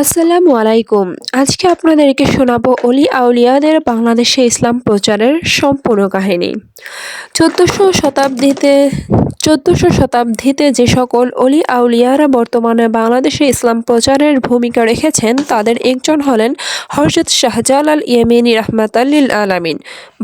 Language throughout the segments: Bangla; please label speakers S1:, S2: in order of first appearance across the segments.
S1: আসসালামু আলাইকুম। আজকে আপনাদেরকে শোনাবো অলি আউলিয়াদের বাংলাদেশে ইসলাম প্রচারের সম্পূর্ণ কাহিনী। চোদ্দোশো শতাব্দীতে চোদ্দোশো শতাব্দীতে যে সকল অলি আউলিয়ারা বর্তমানে বাংলাদেশে ইসলাম প্রচারের ভূমিকা রেখেছেন, তাদের একজন হলেন হরজত শাহজালাল ইয়েমেনি রহমাতাল্লিল আলামিন।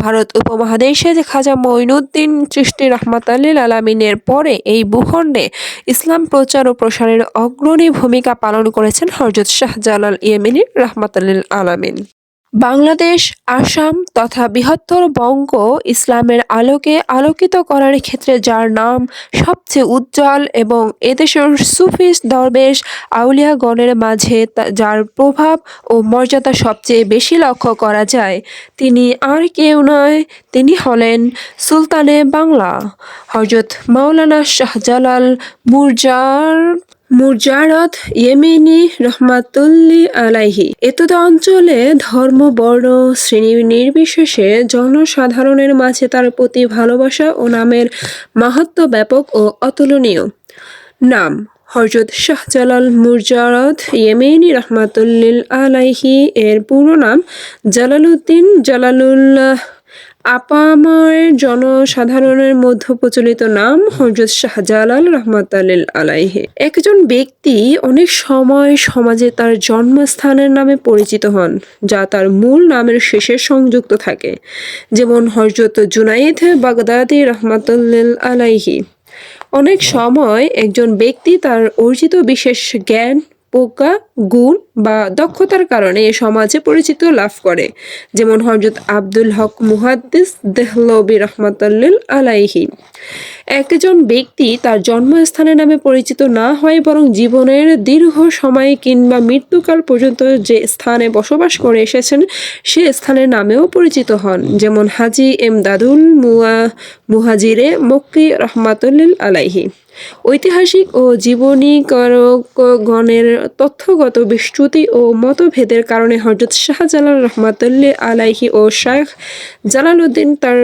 S1: ভারত উপমহাদেশে খাজা মঈনুদ্দিন চিশতি রহমাতাল্লিল আলামিনের পরে এই ভূখণ্ডে ইসলাম প্রচার ও প্রসারের অগ্রণী ভূমিকা পালন করেছেন হরজত শাহজালাল ইয়েমেনি রহমাতাল্লিল আলামিন। বাংলাদেশ, আসাম তথা বৃহত্তর বঙ্গ ইসলামের আলোকে আলোকিত করার ক্ষেত্রে যার নাম সবচেয়ে উজ্জ্বল এবং এদেশের সুফিস দরবেশ আউলিয়াগণের মাঝে যার প্রভাব ও মর্যাদা সবচেয়ে বেশি লক্ষ্য করা যায়। তিনি আর কেউ নয়, তিনি হলেন সুলতানে বাংলা। হজরত মাওলানা শাহজালাল মুরজার মুরজারত ইয়েমেনি রহমাতুল্লি আলাইহি। এতদ অঞ্চলে ধর্ম, বর্ণ, শ্রেণি নির্বিশেষে জনসাধারণের মাঝে তার প্রতি ভালোবাসা ও নামের মাহাত্ম ব্যাপক ও অতুলনীয়। নাম হজরত শাহজালাল মুরজারত ইয়েমেনি রহমাতুল্লিল আলাইহি, এর পুরো নাম জালালউদ্দিন জালালুল্লাহ আপামর জনসাধারণের মধ্যে প্রচলিত নাম হজরত শাহজালাল রহমাতাল্লিল আলাইহি। একজন ব্যক্তি অনেক সময় সমাজে তার জন্মস্থানের নামে পরিচিত হন, যা তার মূল নামের শেষে সংযুক্ত থাকে, যেমন হজরত জুনাইদ বাগদাদি রহমাতুল্লিল আলাইহি। অনেক সময় একজন ব্যক্তি তার অর্জিত বিশেষ জ্ঞান প্রজ্ঞা গুণ বা দক্ষতার কারণে এ সমাজে পরিচিত লাভ করে। যেমন হজরত আব্দুল হক মুহাদ্দিস দেহলবি রহমতুল্লিল আলাইহি। একজন ব্যক্তি তার জন্মস্থানের নামে পরিচিত না হয় বরং জীবনের দীর্ঘ সময় কিংবা মৃত্যুকাল পর্যন্ত যে স্থানে বসবাস করে এসেছেন, সে স্থানের নামেও পরিচিত হন। যেমন হাজি এমদাদুল মুয়া মুহাজিরে মক্কি রহমাতুল্লিল আলাইহি। ঐতিহাসিক ও জীবনীকারকগণের তথ্যগত বিশ্রুতি ও মতভেদের কারণে হজরত শাহজালাল রহমাতুল্লি আলাইহি ও শাহ জালালউদ্দিন তার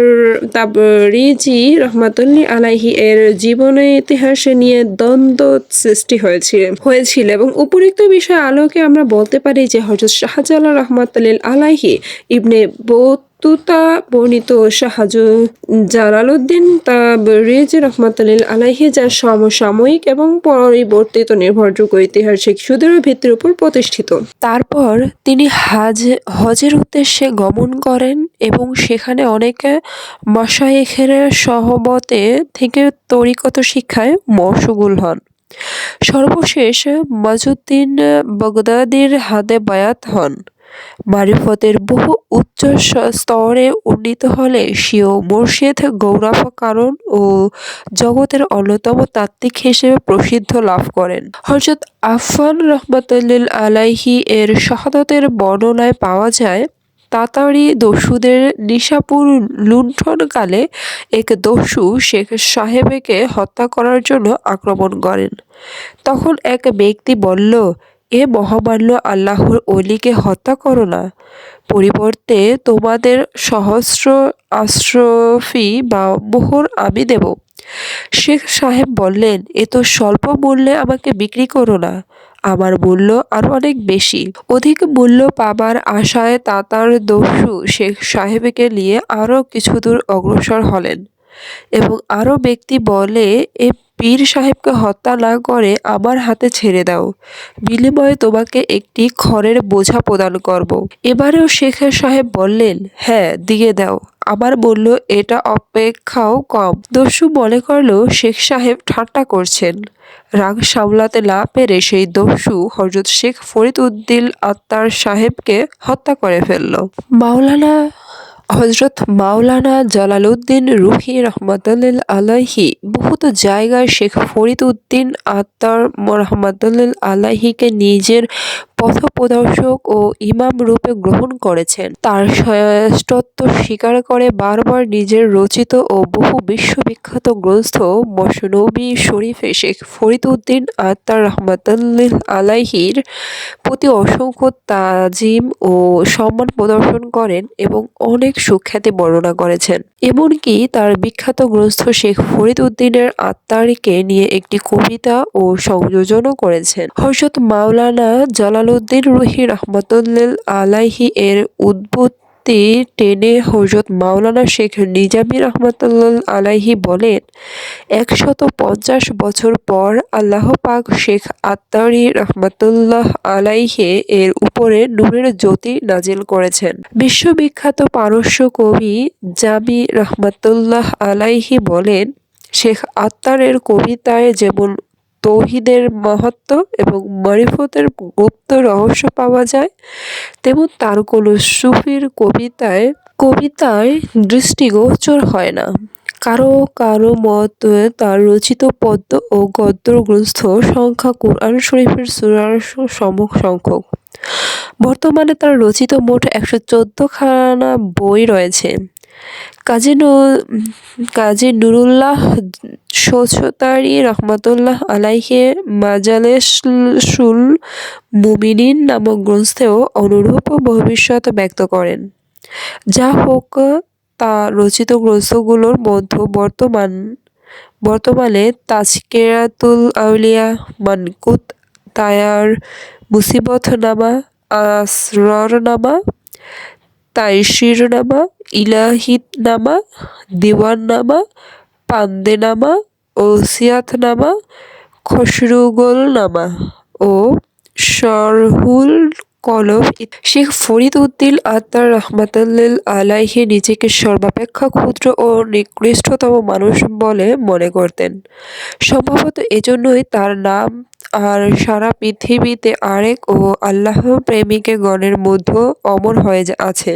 S1: তাবরিজি রহমাতুল্লি আলাইহি এর জীবনে ইতিহাসে নিয়ে দ্বন্দ্ব সৃষ্টি হয়েছিল হয়েছিল এবং উপরিক্ত বিষয় আলোকে আমরা বলতে পারি যে হজরত শাহজালাল রহমাতুল্লিল আলাইহি ইবনে বৌত তুতা বর্ণিত শাহাজ জালালউদ্দিন তাবরিজ রহমাতুল্লিল আলাইহি যার সমসাময়িক এবং পরিবর্তিত নির্ভরযোগ্য ঐতিহাসিক সুদৃঢ় ভিত্তির উপর প্রতিষ্ঠিত। তারপর তিনি হাজ, হজের উদ্দেশ্যে গমন করেন এবং সেখানে অনেক মশায়েখের সহবতে থেকে তরিকত শিক্ষায় মশগুল হন। সর্বশেষ মজুদ্দিন বগদাদির হাতে বায়াত হন। মারিফতের বহু উচ্চ স্তরে উন্নীত হলে স্বীয় মুর্শিদ, গৌরব কারণ ও জগতের অন্যতম তাত্ত্বিক হিসেবে প্রসিদ্ধ লাভ করেন। হজরত আফফান রহমতুল্লিল আলাইহি এর শাহাদতের বর্ণনায় পাওয়া যায় তাতারি দস্যুদের নিশাপুর লুণ্ঠনকালে এক দস্যু শেখ সাহেবকে হত্যা করার জন্য আক্রমণ করেন। তখন এক ব্যক্তি বলল এ মহামান্য আল্লাহর অলিকে হত্যা করো না। পরিবর্তে তোমাদের সহস্র আশ্রফি বা মোহর আমি দেব। শেখ সাহেব বললেন, এ তো স্বল্প মূল্যে আমাকে বিক্রি করো না। আমার মূল্য আরও অনেক বেশি। অধিক মূল্য পাবার আশায় তাতার দস্যু শেখ সাহেবকে নিয়ে আরও কিছু দূর অগ্রসর হলেন এবং আরও ব্যক্তি বলে এ পীর সাহেবকে হত্যা না করে আমার হাতে ছেড়ে দাও। বিনিময়ে তোমাকে একটি খড়ের বোঝা প্রদান করব। এবারেও শেখ সাহেব বললেন হ্যাঁ দিয়ে দাও। আমার বলল, এটা অপেক্ষাও কম। দস্যু মনে করল, শেখ সাহেব ঠাট্টা করছেন। রাগ সামলাতে না পেরে সেই দস্যু হজরত শেখ ফরিদ উদ্দিন আত্মার সাহেবকে হত্যা করে ফেলল। মাওলানা হজরত মাওলানা জালালউদ্দিন রুহি রহমতুল্লিল আলাহি বহুত জায়গায় শেখ ফরিদ উদ্দিন আত্মার রহমতুল্লিল আলাহিকে নিজের পথপ্রদর্শক ও ইমাম রূপে গ্রহণ করেছেন। তার শ্রেষ্ঠত্ব স্বীকার করে বারবার নিজের রচিত ও বহু বিশ্ববিখ্যাত গ্রন্থ মসনবী শরীফে শেখ ফরিদ উদ্দিন আত্মার রহমতুল্লিল আলাহির প্রতি অসংখ্য তাজিম ও সম্মান প্রদর্শন করেন এবং অনেক সুখ্যাতি বর্ণনা করেছেন। এমনকি তার বিখ্যাত গ্রন্থ শেখ ফরিদ উদ্দিনের আত্মারিকে নিয়ে একটি কবিতা ও সংযোজনও করেছেন। হজরত মাওলানা জালাল জালালউদ্দিন রুহি রহমতুল্লিল আলাইহি এর উদ্বুদ্ধি টেনে হজরত মাওলানা শেখ নিজামী রহমতুল্লাল আলাইহি বলেন, একশত পঞ্চাশ বছর পর আল্লাহ পাক শেখ আত্মারি রহমতুল্লাহ আলাইহে এর উপরে নূরের জ্যোতি নাজিল করেছেন। বিশ্ববিখ্যাত পারস্য কবি জামি রহমতুল্লাহ আলাইহি বলেন, শেখ আত্মারের কবিতায় যেমন তৌহিদের মাহাত্ম এবং মারিফতের গুপ্ত রহস্য পাওয়া যায়। তেমন তার কোনো সুফির কবিতায় কবিতায় দৃষ্টিগোচর হয় না। কারও কারও মত তার রচিত পদ্ম ও গদ্য গ্রন্থ সংখ্যা কোরআন শরীফের সুরার সমক সংখ্যক। বর্তমানে তার রচিত মোট একশো চোদ্দখানা বই রয়েছে। কাজী কাজী নুরুল্লাহ সোছতারি রহমতুল্লাহ আলাইহে মাজালেসুল মুমিনিন নামক গ্রন্থেও অনুরূপ ভবিষ্যৎ ব্যক্ত করেন। যা হোক, তা রচিত গ্রন্থগুলোর মধ্যে বর্তমান, বর্তমানে তাজকেরাতুল আউলিয়া, মানকুত, তায়ার, মুসিবতনামা আসররনামা তাইশিরনামা ইলাহিতনামা দিওয়াননামা, পান্দেনামা, ওসিয়াতনামা, খসরুগোলনামা ও শরহুল কলম শেখ ফরিদ উদ্দিন আত্মার রহমাতুল্লিল আলাইহি নিজেকে সর্বাপেক্ষা ক্ষুদ্র ও নিকৃষ্টতম মানুষ বলে মনে করতেন। সম্ভবত এজন্যই তার নাম আর সারা পৃথিবীতে আরেক ও আল্লাহ প্রেমিকে গণের মধ্যে অমর হয়ে আছে।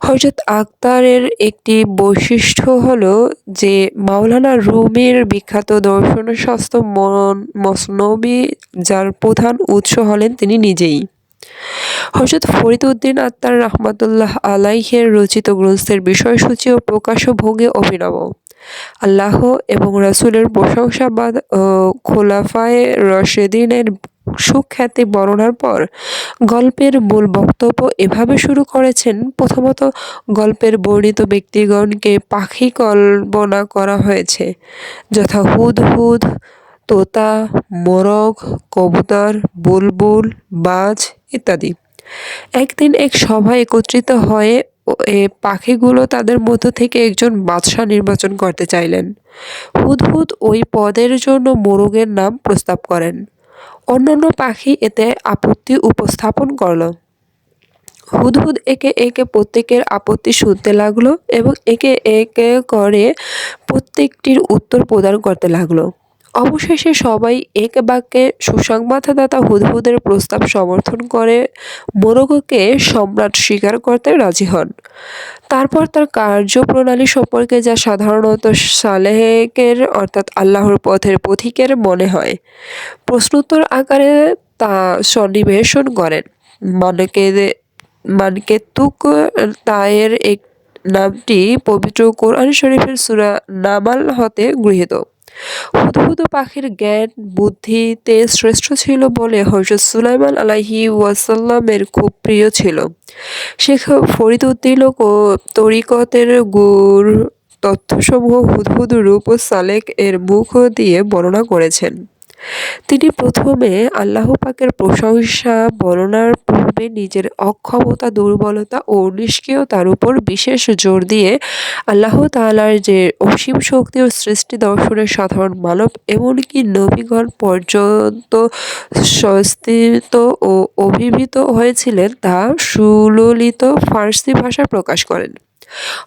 S1: হজরত আক্তারের একটি বৈশিষ্ট্য হলো যে, মাওলানা রুমির বিখ্যাত দর্শনশাস্ত্র মসনবী, যার প্রধান উৎস হলেন তিনি নিজেই। হজরত ফরিদ উদ্দিন আত্মার রহমতুল্লাহ আলাইহের রচিত গ্রন্থের বিষয়সূচি ও প্রকাশভঙ্গি অভিনব। আল্লাহ এবং রাসুলের প্রশংসাবাদ ও খোলাফায় রশেদিনের সুখ্যাতি বর্ণনার পর গল্পের মূল বক্তব্য এভাবে শুরু করেছেন। প্রথমত, গল্পের বর্ণিত ব্যক্তিগণকে পাখি কল্পনা করা হয়েছে, যথা হুদ হুদ, তোতা, মোরগ, কবুতর, বুলবুল, বাজ ইত্যাদি। একদিন এক সভায় একত্রিত হয়ে পাখিগুলো তাদের মধ্য থেকে একজন বাদশাহ নির্বাচন করতে চাইলেন। হুদহুদ ওই পদের জন্য মোরগের নাম প্রস্তাব করেন। অন্যান্য পাখি এতে আপত্তি উপস্থাপন করল। হুদহুদ একে একে প্রত্যেকের আপত্তি শুনতে লাগল এবং একে একে করে প্রত্যেকটির উত্তর প্রদান করতে লাগল। অবশেষে সবাই এক বাক্যে সুসংবাদদাতা হুদহুদের প্রস্তাব সমর্থন করে মোরগকে সম্রাট স্বীকার করতে রাজি হন। তারপর তার কার্যপ্রণালী সম্পর্কে যা সাধারণত সালেহেকের অর্থাৎ আল্লাহর পথের পথিকের মনে হয়, প্রশ্নোত্তর আকারে তা সন্নিবেশন করেন। মানকে মানকেতুক তায়ের এক নামটি পবিত্র কোরআন শরীফের সুরা নামাল হতে গৃহীত। হুদহুদ পাখির জ্ঞান, বুদ্ধিতে শ্রেষ্ঠ ছিল বলে হজরত সুলাইমান আলাহি ওয়াসাল্লামের খুব প্রিয় ছিল। শেখ ফরিদ উদ্দিন ও তরিকতের গুর তথ্যসমূহ হুদহুদ রূপ ও সালেক এর মুখ দিয়ে বর্ণনা করেছেন। তিনি প্রথমে আল্লাহ পাকের প্রশংসা, বর্ণনার পূর্বে নিজের অক্ষমতা, দুর্বলতা ও নিষ্ক্রিয়তার উপর বিশেষ জোর দিয়ে আল্লাহ তালার যে অসীম শক্তি ও সৃষ্টি দর্শনের সাধারণ মানব, এমনকি নবীগণ পর্যন্ত সস্তিত ও অভিভূত হয়েছিলেন, তা সুললিত ফার্সি ভাষায় প্রকাশ করেন।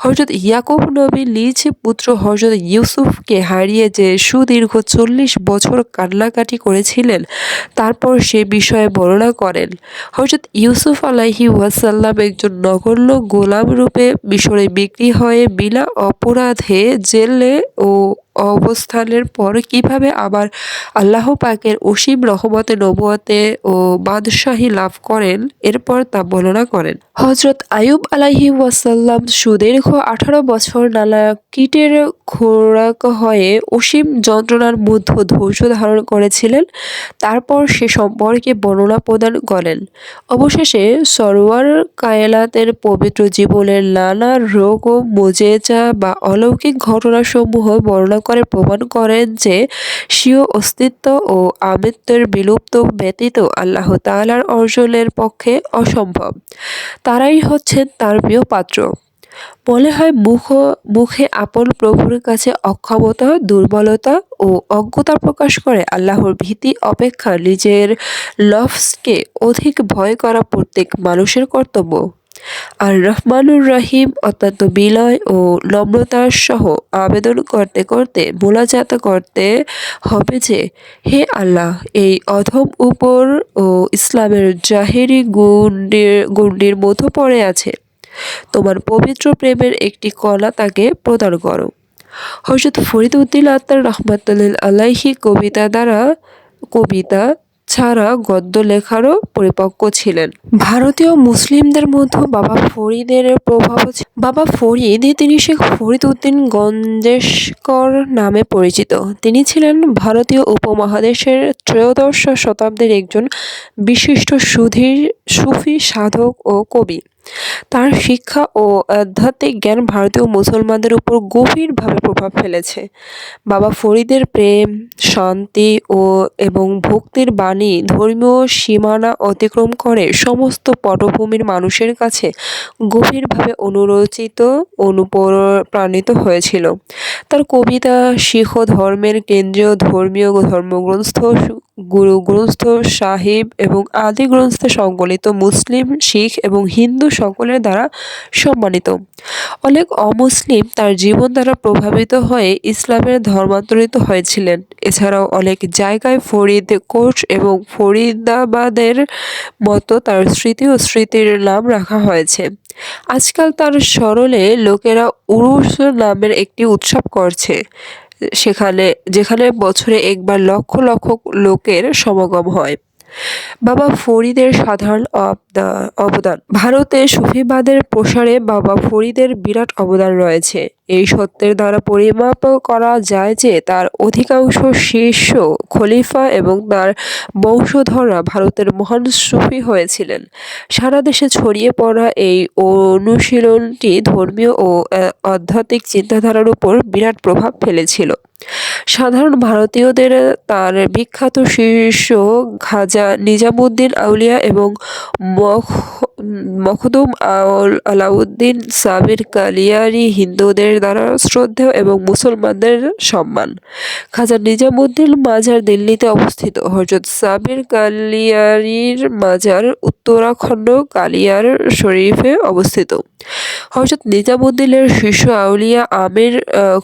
S1: হজরত ইয়াকুব নবী লিজ পুত্র হজরত ইউসুফকে হারিয়ে যে সুদীর্ঘ চল্লিশ বছর কান্নাকাটি করেছিলেন, তারপর সে বিষয়ে বর্ণনা করেন। হজরত ইউসুফ আলাহি ওয়াসাল্লাম একজন নগণ্য গোলাম রূপে মিশরে বিক্রি হয়ে বিনা অপরাধে জেলে ও অবস্থানের পর কীভাবে আবার আল্লাহ পাকের অসীম রহমতে, নবুয়াতে ও বাদশাহী লাভ করেন, এরপর তা বর্ণনা করেন। হজরত আয়ুব আলাহি ওয়াসাল্লাম সুদীর্ঘ আঠারো বছর নানা কীটের খোরাক হয়ে অসীম যন্ত্রণার মধ্য ধৈর্য ধারণ করেছিলেন। তারপর সে সম্পর্কে বর্ণনা প্রদান করেন। অবশেষে সরোয়ার কায়লাতের পবিত্র জীবনের নানা রোগ ও মোজেজা বা অলৌকিক ঘটনাসমূহ বর্ণনা করে প্রমাণ করেন যে স্বীয় অস্তিত্ব ও আমৃত্যের বিলুপ্ত ব্যতীত আল্লাহ তাআলার অর্জনের পক্ষে অসম্ভব। তারাই হচ্ছেন তার প্রিয় পাত্র। বলে হয় মুখ, মুখে আপন প্রভুর কাছে অক্ষমতা, দুর্বলতা ও অজ্ঞতা প্রকাশ করে আল্লাহর ভীতি, অপেক্ষা, নিজের লফসকে অধিক ভয় করা প্রত্যেক মানুষের কর্তব্য। আর রহমানুর রহিম, অত্যন্ত বিলয় ও নম্রতার সহ আবেদন করতে করতে মোলাজাত করতে হবে যে, হে আল্লাহ, এই অধম উপর ও ইসলামের জাহেরি গুন্ডির গুন্ডির মতো পড়ে আছে। তোমার পবিত্র প্রেমের একটি কলা তাকে প্রদান করো। হজরত ফরিদ উদ্দিন আত্মার রহমাতুল্লিল আলাইহি কবিতা দ্বারা, কবিতা ছাড়া গদ্য লেখারও পরিপক্ক ছিলেন। ভারতীয় মুসলিমদের মধ্যে বাবা ফরিদের প্রভাব বাবা ফরিদ, তিনি শেখ ফরিদ উদ্দিন গঞ্জেশকর নামে পরিচিত। তিনি ছিলেন ভারতীয় উপমহাদেশের ত্রয়োদশ শতাব্দীর একজন বিশিষ্ট সুধীর, সুফি সাধক ও কবি। তার শিক্ষা ও আধ্যাত্মিক জ্ঞান ভারতীয় মুসলমানদের উপর গভীরভাবে প্রভাব ফেলেছে। বাবা ফরিদের প্রেম, শান্তি ও এবং ভক্তির বাণী ধর্মীয় সীমানা অতিক্রম করে সমস্ত পটভূমির মানুষের কাছে গভীরভাবে অনুরচিত, অনুপ্রাণিত হয়েছিল। তার কবিতা শিখ ধর্মের কেন্দ্রীয় ধর্মীয় ধর্মগ্রন্থ গুরু গ্রন্থ সাহিব এবং আদি গ্রন্থে সংকলিত মুসলিম, শিখ এবং হিন্দু সকলের দ্বারা সম্মানিত। অনেক অমুসলিম তার জীবন দ্বারা প্রভাবিত হয়ে ইসলামের ধর্মান্তরিত হয়েছিলেন। এছাড়াও অনেক জায়গায় ফরিদ কোচ এবং ফরিদাবাদের মতো তার স্মৃতি ও স্মৃতির নাম রাখা হয়েছে। আজকাল তার সরলে লোকেরা উরুস নামের একটি উৎসব করছে। সেখানে, যেখানে বছরে একবার লক্ষ লক্ষ লোকের সমাগম হয়। বাবা ফরিদের সাধারণ অবদান। ভারতে সুফিবাদের প্রসারে বাবা ফরিদের বিরাট অবদান রয়েছে। এই সত্যের দ্বারা পরিমাপ করা যায় যে তার অধিকাংশ শীর্ষ খলিফা এবং তার বংশধররা ভারতের মহান সুফি হয়েছিলেন। সারা দেশে ছড়িয়ে পড়া এই অনুশীলনটি ধর্মীয় ও আধ্যাত্মিক চিন্তাধারার উপর বিরাট প্রভাব ফেলেছিল। সাধারণ ভারতীয়দের তার বিখ্যাত শীর্ষ খাজা নিজামুদ্দিন আউলিয়া এবং মখদুম আলাউদ্দিন সাবির কালিয়ারি হিন্দুদের দ্বারা শ্রদ্ধেয় এবং মুসলমানদের সম্মান। খাজা নিজামুদ্দিন মাজার দিল্লিতে অবস্থিত। হজরত সাবির কালিয়ারির মাজার উত্তরাখণ্ড কালিয়ার শরীফে অবস্থিত। হজরত নিজামুদ্দিনের শিষ্য আউলিয়া আমির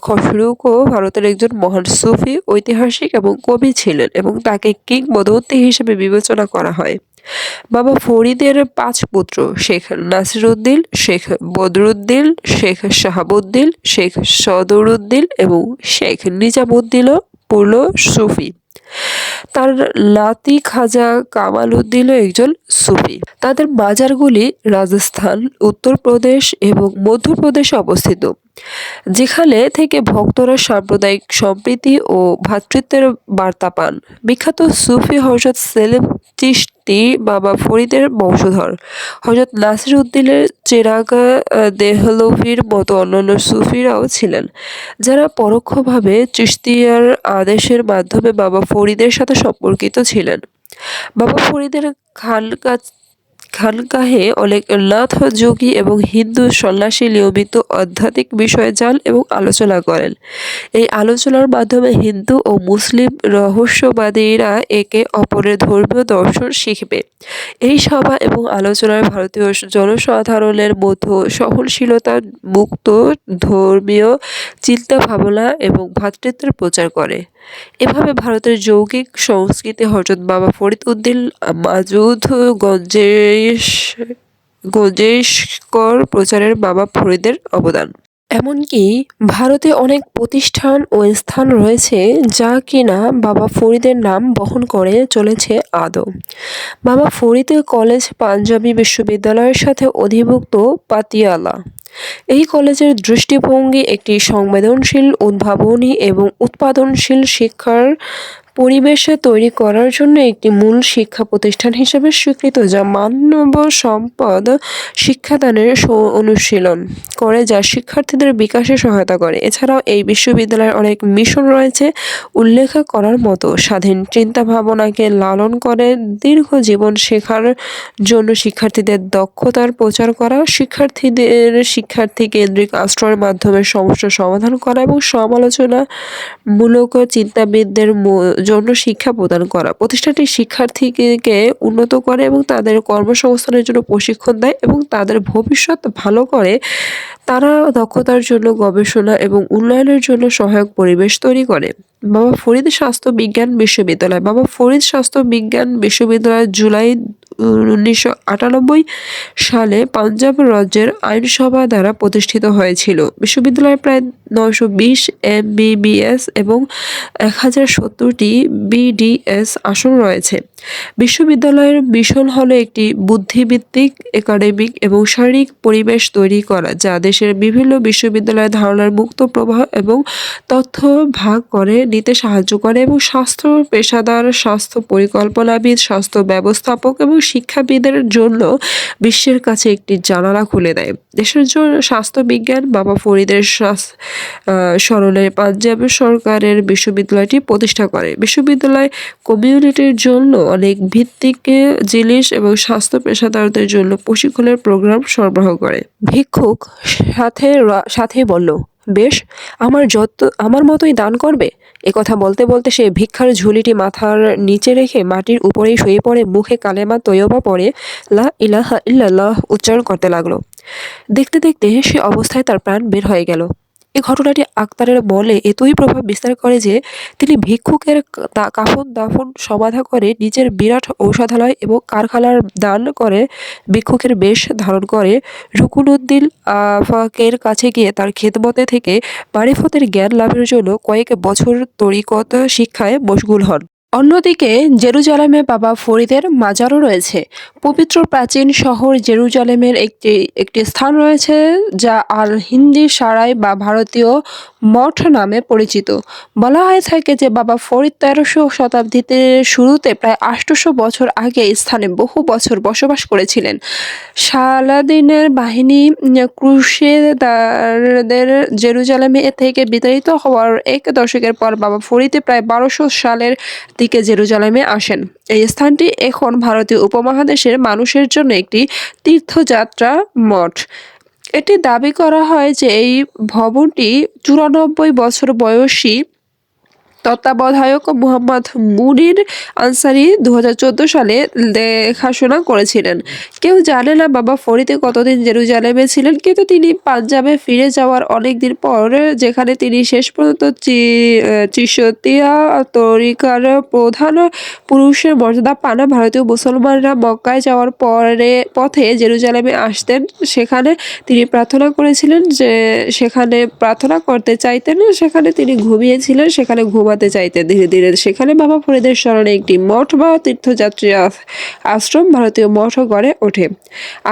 S1: খসরুকও ভারতের একজন মহান সুফি ঐতিহাসিক এবং কবি ছিলেন এবং তাকে কিংবদন্তি হিসেবে বিবেচনা করা হয়। বাবা ফরিদের পাঁচ পুত্র শেখ নাসিরুদ্দিন, শেখ বদরুদ্দিন, শেখ শাহাবুদ্দিন, শেখ সদরুদ্দিন এবং শেখ নিজামুদ্দিনও পূর্ণ সুফি। তার লাতি খাজা কামাল উদ্দিনও একজন সুফি। তাদের মাজারগুলি রাজস্থান, উত্তরপ্রদেশ এবং মধ্যপ্রদেশে অবস্থিত। যেখানে থেকে ভক্তরা সাম্প্রদায়িক সম্প্রীতি ও ভ্রাতৃত্বের বার্তা পান। বিখ্যাত সুফি হজরত সেলিম চিস্তি বাবা ফরিদের বংশধর। হজরত নাসির উদ্দিনের চেরাগা দেহলভির মতো অন্যান্য সুফিরাও ছিলেন, যারা পরোক্ষভাবে চিস্তিয়ার আদেশের মাধ্যমে বাবা ফরিদের সাথে সম্পর্কিত ছিলেন। বাবা ফরিদের খানকা খানকাহে অনেক নাথ যোগী এবং হিন্দু সন্ন্যাসী নিয়মিত আধ্যাত্মিক বিষয়ে যান এবং আলোচনা করেন। এই আলোচনার মাধ্যমে হিন্দু ও মুসলিম রহস্যবাদীরা একে অপরের ধর্মীয় দর্শন শিখবে। এই সভা এবং আলোচনায় ভারতীয় জনসাধারণের মধ্যে সহনশীলতা, মুক্ত ধর্মীয় চিন্তা ভাবনা এবং ভ্রাতৃত্বের প্রচার করে। এভাবে ভারতের যৌগিক সংস্কৃতি হজরত বাবা ফরিদ উদ্দিন মাজুদ গঞ্জেশ গঞ্জেশকর প্রচারের বাবা ফরিদের অবদান। এমনকি ভারতে অনেক প্রতিষ্ঠান ও স্থান রয়েছে যা কিনা বাবা ফরিদের নাম বহন করে চলেছে আদৌ। বাবা ফরিদ কলেজ পাঞ্জাবি বিশ্ববিদ্যালয়ের সাথে অধিভুক্ত পাতিয়ালা। এই কলেজের দৃষ্টিভঙ্গি একটি সংবেদনশীল উদ্ভাবনী এবং উৎপাদনশীল শিক্ষার পরিবেশে তৈরি করার জন্য একটি মূল শিক্ষা প্রতিষ্ঠান হিসেবে স্বীকৃত, যা মানব সম্পদ শিক্ষাদানের অনুশীলন করে, যা শিক্ষার্থীদের বিকাশে সহায়তা করে। এছাড়াও এই বিশ্ববিদ্যালয়ের অনেক মিশন রয়েছে। উল্লেখ করার মতো স্বাধীন চিন্তা ভাবনাকে লালন করে, দীর্ঘ জীবন শেখার জন্য শিক্ষার্থীদের দক্ষতার প্রচার করা, শিক্ষার্থীদের শিক্ষার্থী কেন্দ্রিক আশ্রয়ের মাধ্যমে সমস্যা সমাধান করা এবং সমালোচনামূলক চিন্তাবিদদের জন্য শিক্ষা প্রদান করা। প্রতিষ্ঠানটি শিক্ষার্থীকে উন্নত করে এবং তাদের কর্মসংস্থানের জন্য প্রশিক্ষণ দেয় এবং তাদের ভবিষ্যৎ ভালো করে তারা দক্ষতার জন্য গবেষণা এবং উন্নয়নের জন্য সহায়ক পরিবেশ তৈরি করে। বাবা ফরিদ স্বাস্থ্য বিজ্ঞান বিশ্ববিদ্যালয়। বাবা ফরিদ স্বাস্থ্য বিজ্ঞান বিশ্ববিদ্যালয় জুলাই উনিশশো আটানব্বই সালে পাঞ্জাব রাজ্যের আইনসভা দ্বারা প্রতিষ্ঠিত হয়েছিল। বিশ্ববিদ্যালয়ে প্রায় নয়শো বিশ এমবিবিএস এবং এক হাজার সত্তরটি বিডিএস আসন রয়েছে। বিশ্ববিদ্যালয়ের মিশন হলো একটি বুদ্ধিভিত্তিক একাডেমিক এবং শারীরিক পরিবেশ তৈরি করা, যা দেশের বিভিন্ন বিশ্ববিদ্যালয়ের ধারণার মুক্ত প্রবাহ এবং তথ্য ভাগ করে নিতে সাহায্য করে এবং স্বাস্থ্য পেশাদার, স্বাস্থ্য পরিকল্পনাবিদ, স্বাস্থ্য ব্যবস্থাপক এবং শিক্ষাবিদের জন্য বিশ্বের কাছে একটি জানালা খুলে দেয়। দেশের জন্য স্বাস্থ্য বিজ্ঞান, বাবা ফরিদের স্মরণে পাঞ্জাব সরকারের বিশ্ববিদ্যালয়টি প্রতিষ্ঠা করে। বিশ্ববিদ্যালয় কমিউনিটির জন্য অনেক ভিত্তিক জিনিস এবং স্বাস্থ্য পেশাদারদের জন্য প্রশিক্ষণের প্রোগ্রাম সরবরাহ করে। ভিক্ষুক সাথে সাথে বলল বেশ, আমার যত, আমার মতোই দান করবে? কথা বলতে বলতে সে ভিক্ষার ঝুলিটি মাথার নিচে রেখে মাটির উপরেই শুয়ে পড়ে, মুখে কালেমা তৈয়বা পরে লা ইলাহা ইল্লাল্লাহ উচ্চারণ করতে লাগল। দেখতে দেখতে সে অবস্থায় তার প্রাণ বের হয়ে গেল। এই ঘটনাটি আক্তারের বলে, এতই প্রভাব বিস্তার করে যে তিনি ভিক্ষুকের কাফন দাফন সমাধা করে নিজের বিরাট ঔষধালয় এবং কারখানার দান করে ভিক্ষুকের বেশ ধারণ করে। রুকুনুদ্দিন আফাকের কাছে গিয়ে তার খেদমতে থেকে মারিফতের জ্ঞান লাভের জন্য কয়েক বছর তরিকত শিক্ষায় মশগুল হন। অন্যদিকে জেরুজালেমে বাবা ফরিদের মাজারও রয়েছে। পবিত্র প্রাচীন শহর জেরুজালেমের একটি একটি স্থান রয়েছে যা আল হিন্দি সারাই বা ভারতীয় মঠ নামে পরিচিত। বলা হয়ে থাকে যে বাবা ফরিদ তেরোশো শতাব্দীতে শুরুতে প্রায় আটশোশো বছর আগে স্থানে বহু বছর বসবাস করেছিলেন। সালাদিনের বাহিনী ক্রুশেদারদের জেরুজালেমে থেকে বিতাড়িত হওয়ার এক দশকের পর বাবা ফরিদে প্রায় বারোশো সালের দিকে জেরুজালেমে আসেন। এই স্থানটি এখন ভারতীয় উপমহাদেশের মানুষের জন্য একটি তীর্থযাত্রা মঠ। এটি দাবি করা হয় যে এই ভবনটি চুরানব্বই বছর বয়সী তত্ত্বাবধায়ক মোহাম্মদ মুনির আনসারি দু হাজার চোদ্দ সালে দেখাশোনা করেছিলেন। কেউ জানে না বাবা ফরিদে কতদিন জেরুজালেমে ছিলেন, কিন্তু তিনি পাঞ্জাবে ফিরে যাওয়ার অনেক দিন পর যেখানে তিনি শেষ পর্যন্ত চিশতিয়া তরিকার প্রধান পুরুষের মর্যাদা পান। ভারতীয় মুসলমানরা মক্কায় যাওয়ার পরে, পথে জেরুজালেমে আসতেন। সেখানে তিনি প্রার্থনা করেছিলেন যে, সেখানে প্রার্থনা করতে চাইতেন। সেখানে তিনি ঘুমিয়েছিলেন। সেখানে ঘুমাতে চাইতেন ধীরে ধীরে সেখানে বাবা ফরিদের স্মরণে একটি মঠ বা তীর্থযাত্রী আশ্রম ভারতীয় মঠও গড়ে ওঠে।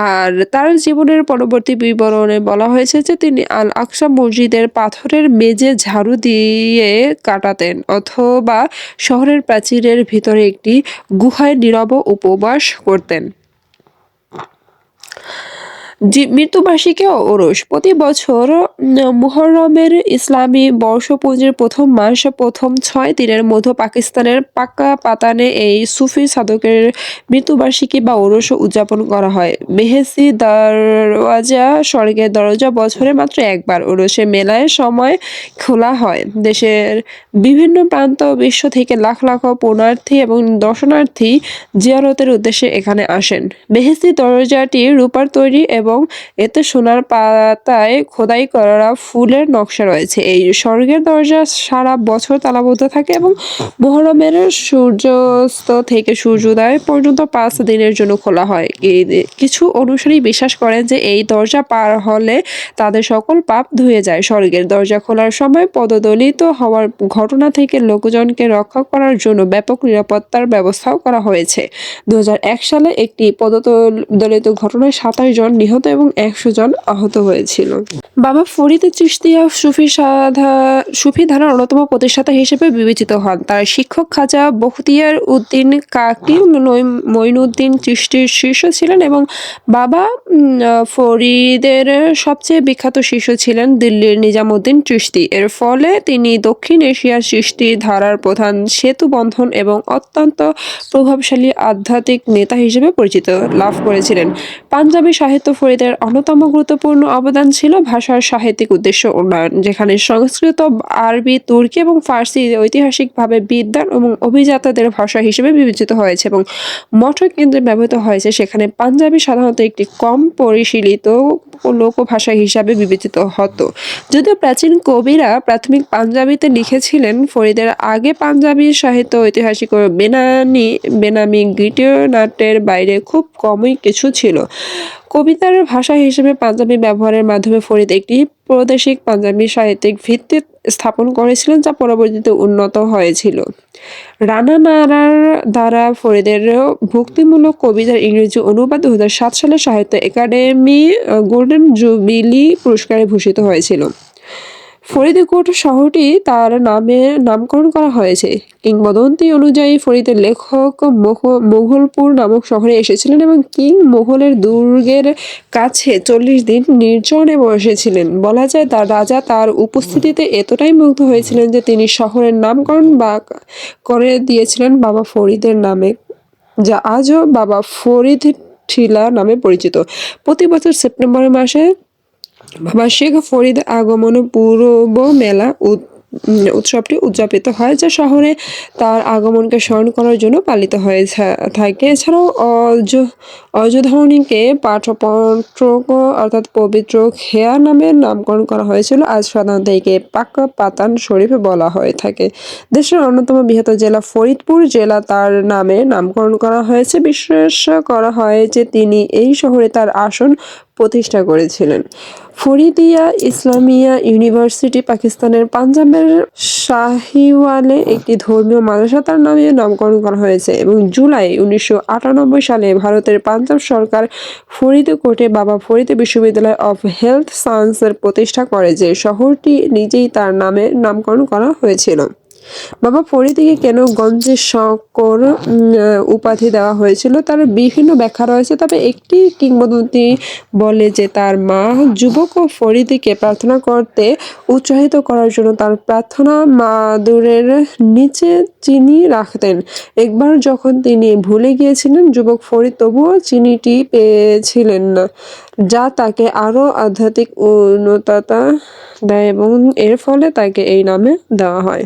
S1: আর তার জীবনের পরবর্তী বিবরণে বলা হয়েছে যে তিনি আল আকসা মসজিদের পাথরের মেজে ঝাড়ু দিয়ে কাটাতেন অথবা শহরের প্রাচীরের ভিতরে একটি গুহায় নীরব উপবাস করতেন। মৃত্যুবার্ষিকী ওরস। প্রতি বছর উম, মুহররমের ইসলামী বর্ষপুঞ্জির প্রথম মাস প্রথম ছয় দিনের মধ্যে পাকিস্তানের পাক্কা পাতানে এই সুফি সাধকের মৃত্যুবার্ষিকী বা ওরস উদযাপন করা হয়। মেহেসি দরওয়াজা স্বর্গের দরজা বছরে মাত্র একবার ওরসে মেলায় সময় খোলা হয়। দেশের বিভিন্ন প্রান্ত বিশ্ব থেকে লাখ লাখ পুণার্থী এবং দর্শনার্থী জিয়ারতের উদ্দেশ্যে এখানে আসেন। মেহেসি দরজাটি রূপার তৈরি এবং এতে সোনার পাতায় খোদাই করা ফুলের নকশা রয়েছে। এই স্বর্গের দরজা সারা বছর তালাবদ্ধ থাকে এবং মোহরমের সূর্যাস্ত থেকে সূর্যোদয় পর্যন্ত পাঁচ দিনের জন্য খোলা হয়। কিছু অনুসারী বিশ্বাস করেন যে এই দরজা পার হলে তাদের সকল পাপ ধুয়ে যায়। স্বর্গের দরজা খোলার সময় পদদলিত হওয়ার ঘটনা থেকে লোকজনকে রক্ষা করার জন্য ব্যাপক নিরাপত্তার ব্যবস্থাও করা হয়েছে। দু হাজার এক সালে একটি পদদলিত ঘটনায় সাতাশ জন নিহত নিহত এবং একশো জন আহত হয়েছিল। বাবা ফরিদ চিশতিয়া সুফি সাধা, সুফি ধারার অন্যতম প্রতিষ্ঠাতা হিসেবে বিবেচিত হন। তার শিক্ষক খাজা বখতিয়ার উদ্দিন কাকি মঈনুদ্দিন চিশতির শিষ্য ছিলেন এবং বাবা ফরিদের সবচেয়ে বিখ্যাত শিষ্য ছিলেন দিল্লির নিজামুদ্দিন চিশতি। এর ফলে তিনি দক্ষিণ এশিয়ার সৃষ্টি ধারার প্রধান সেতু বন্ধন এবং অত্যন্ত প্রভাবশালী আধ্যাত্মিক নেতা হিসেবে পরিচিত লাভ করেছিলেন। পাঞ্জাবি সাহিত্য ফরিদের অন্যতম গুরুত্বপূর্ণ অবদান ছিল ভাষার সাহিত্যিক উদ্দেশ্য উন্নয়ন, যেখানে সংস্কৃত, আরবি, তুর্কি এবং ফার্সি ঐতিহাসিকভাবে বিদ্যান এবং অভিজাতদের ভাষা হিসেবে বিবেচিত হয়েছে এবং মঠ কেন্দ্রে ব্যবহৃত হয়েছে। সেখানে পাঞ্জাবি সাধারণত একটি কম পরিশীলিত লোকভাষা হিসাবে বিবেচিত হতো। যদিও প্রাচীন কবিরা প্রাথমিক পাঞ্জাবিতে লিখেছিলেন, ফরিদের আগে পাঞ্জাবি সাহিত্য, ঐতিহাসিক ও বেনানি, বেনামি গীতীয় নাট্যের বাইরে খুব কমই কিছু ছিল। কবিতার ভাষা হিসেবে পাঞ্জাবি ব্যবহারের মাধ্যমে ফরিদ একটি প্রাদেশিক পাঞ্জাবি সাহিত্যিক ভিত্তি স্থাপন করেছিলেন, যা পরবর্তীতে উন্নত হয়েছিল। রানা নারার দ্বারা ফরিদের ভক্তিমূলক কবিতার ইংরেজি অনুবাদ দুই হাজার সাত সালে সাহিত্য একাডেমি গোল্ডেন জুবিলি পুরস্কারে ভূষিত হয়েছিল। ফরিদকোট শহরটি তার নামে নামকরণ করা হয়েছে। কিংবদন্তি অনুযায়ী ফরিদের লেখক মোঘলপুর নামক শহরে এসেছিলেন এবং কিং মোঘলের দুর্গের কাছে চল্লিশ দিন নির্জনে বসেছিলেন বলা যায় তার রাজা তার উপস্থিতিতে এতটাই মুগ্ধ হয়েছিলেন যে তিনি শহরের নামকরণ বা করে দিয়েছিলেন বাবা ফরিদের নামে, যা আজও বাবা ফরিদ ঠিলা নামে পরিচিত। প্রতি বছর সেপ্টেম্বর মাসে বাবা শেখ ফরিদ আগমন পূর্ব মেলা উৎসবটি উদযাপিত হয়, যা শহরে তার আগমনকে স্মরণ করার জন্য পালিত হয়ে থাকে। এছাড়াও অজ অযোধনীকে পাঠপত্রক অর্থাৎ পবিত্র খেয়া নামে নামকরণ করা হয়েছিল। আজ সাধারণত একে পাক্কা পাতান শরীফ বলা হয়ে থাকে। দেশের অন্যতম বৃহত্তর জেলা ফরিদপুর। জেলা তার নামে নামকরণ করা হয়েছে। বিশ্বাস করা হয় যে তিনি এই শহরে তার আসন প্রতিষ্ঠা করেছিলেন। ফরিদিয়া ইসলামিয়া ইউনিভার্সিটি পাকিস্তানের পাঞ্জাবের শাহিওয়ালে একটি ধর্মীয় মাদ্রাসা, তার নামে নামকরণ করা হয়েছে এবং জুলাই উনিশশো আটানব্বই সালে ভারতের পাঞ্জাব সরকার ফরিদ কোর্টে বাবা ফরিদ বিশ্ববিদ্যালয় অফ হেলথ সায়েন্সের প্রতিষ্ঠা করে যে শহরটি নিজেই তার নামে নামকরণ করা হয়েছিল। বাবা ফরিদিকে কেন গঞ্জের শঙ্কর উপাধি দেওয়া হয়েছিল? তার বিভিন্ন ব্যাখ্যা রয়েছে, তবে একটি কিংবদন্তি বলে যে তার মা যুবক ও ফরিদিকে প্রার্থনা করতে উৎসাহিত করার জন্য তার প্রার্থনা মাদুরের নিচে চিনি রাখতেন। একবার যখন তিনি ভুলে গিয়েছিলেন, যুবক ফরিদ তবুও চিনিটি পেয়েছিলেন না, যা তাকে আরও আধ্যাত্মিক উন্নততা দেয় এবং এর ফলে তাকে এই নামে দেওয়া হয়।